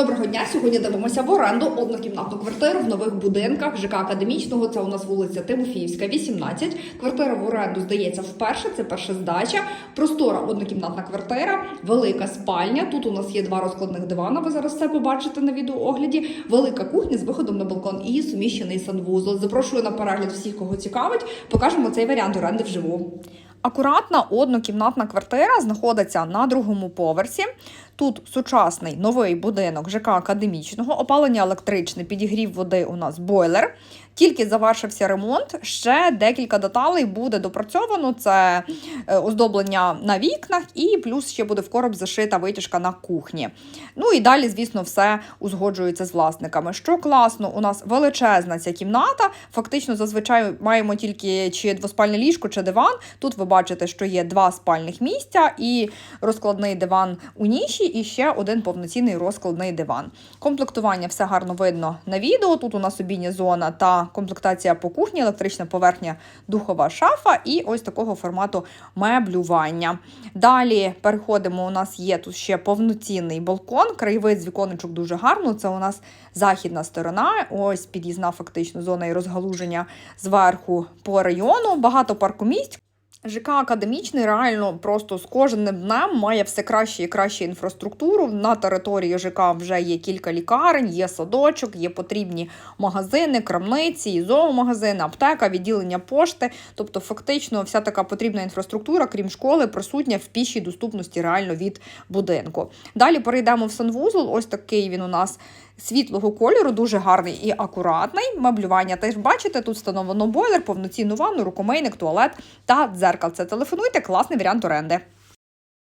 Доброго дня. Сьогодні дивимося в оренду однокімнатну квартиру в нових будинках ЖК Академічного. Це у нас вулиця Тимофіївська, 18. Квартира в оренду здається вперше. Це перша здача. Простора однокімнатна квартира, велика спальня. Тут у нас є два розкладних дивана. Ви зараз все побачите на відеоогляді. Велика кухня з виходом на балкон і суміщений санвузол. Запрошую на перегляд всіх, кого цікавить. Покажемо цей варіант оренди вживу. Акуратна однокімнатна квартира знаходиться на другому поверсі. Тут сучасний новий будинок ЖК академічного, опалення електричне, підігрів води у нас бойлер. Тільки завершився ремонт. Ще декілька деталей буде допрацьовано. Це е, оздоблення на вікнах, і плюс ще буде в короб зашита витяжка на кухні. Ну і далі, звісно, все узгоджується з власниками. Що класно, у нас величезна ця кімната. Фактично, зазвичай маємо тільки чи двоспальне ліжко, чи диван. Тут ви бачите, що є два спальних місця і розкладний диван у ніші, і ще один повноцінний розкладний диван. Комплектування все гарно видно на відео. Тут у нас обійня зона та комплектація по кухні, електрична поверхня, духова шафа і ось такого формату меблювання. Далі переходимо. У нас є тут ще повноцінний балкон. Краєвид з віконечок дуже гарно. Це у нас західна сторона. Ось під'їзна фактично зона і розгалуження зверху по району. Багато паркомісць. ЖК академічний реально просто з кожним днем має все краще і краще інфраструктуру. На території ЖК вже є кілька лікарень, є садочок, є потрібні магазини, крамниці, зоомагазини, аптека, відділення пошти. Тобто, фактично, вся така потрібна інфраструктура, крім школи, присутня в пішій доступності реально від будинку. Далі перейдемо в санвузол. Ось такий він у нас світлого кольору, дуже гарний і акуратний. Меблювання теж бачите, тут встановлено бойлер, повноцінну ванну, рукомийник, туалет та дзеркальце. Телефонуйте, класний варіант оренди.